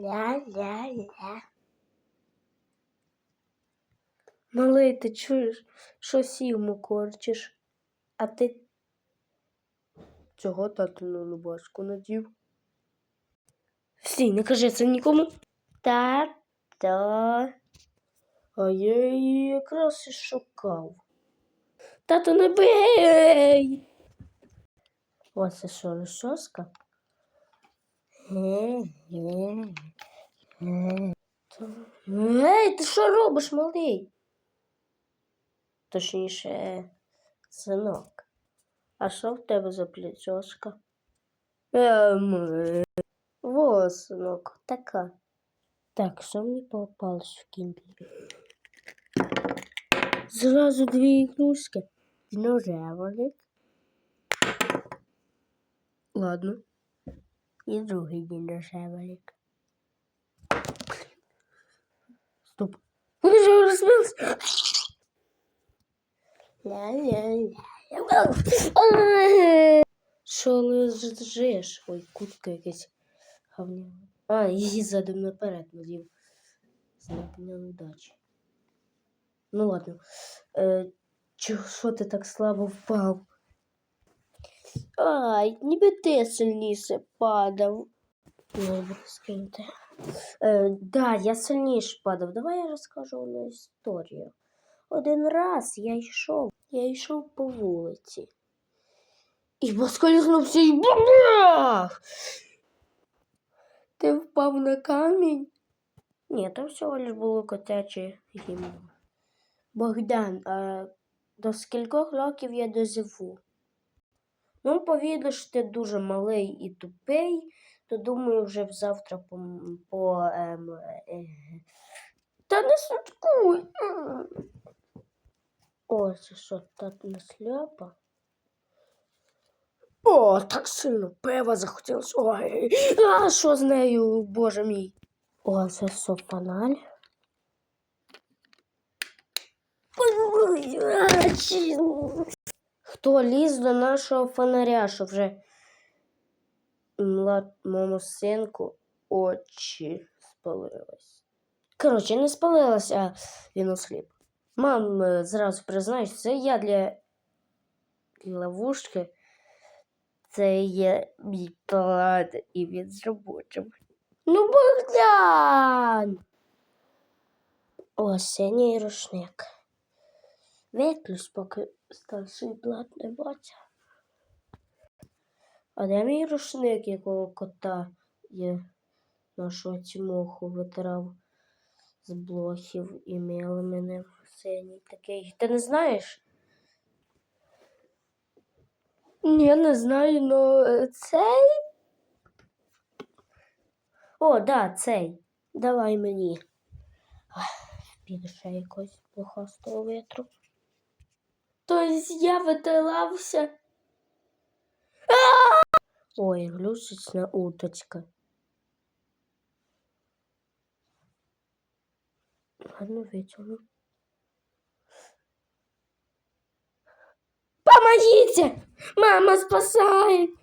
Ля-ля-ля. Малий, ти чуєш, що сівму корчиш, а ти цього тату на рубашку надів. Стій, не кажи це нікому. Тато. А я її якраз і шукав. Тато, не бий! Ось це що, розчоска? Ге-ге-ге. Ей, ти що робиш, малий? Точніше, синок. А що в тебе за плечошка? Ем, во, синок, така. Так, що мені попалось в кіндлі? Зразу дві ігрушки. Динозаврик. Ладно. І другий динозаврик. Стоп. Вони вже розбилися. Ля-ля-ля. Що лежиш? Ой, кутка якась гавня. А, її задом наперед надів. Знапня удачі. Ну ладно. Е, чого ти так слабо впав? Ай, ніби ти сильніше падав. Буду скинути. Е, да, я сильніше падав. Давай я розкажу одну історію. Один раз я йшов, я йшов по вулиці. І поскользнувся і бабах! Ти впав на камінь? Ні, то всього лиш було котяче гімно. Богдан, а до скількох років я доживу? Ну, що ти дуже малий і тупий, то думаю, вже завтра по. по ем, е, та не суткуй. О, це що, так не сляпа? О, так сильно пива захотілося. Ой, а що з нею, боже мій? О, це що, фональ? Хто ліз до нашого фонаря, що вже моєму синку очі спалились. Коротше, не спалилась, а він осліп. Мам, е, зразу признаюсь, це я для, ловушки. Це є мій план, і він зробочим. Ну, Богдан! О, рушник. Виключ, поки старший блат не бачить. А де мій рушник, якого кота є нашого тімоху витирав з блохів і мили мене в синій такий. Ти не знаєш? Ні, не знаю, но е, цей. О, да, цей. Давай мені. Піду ще якось плохостого вітру. Тобто я витилався. Ой, глючечна уточка. Ладно, витягну. Помогите! Мама спасает!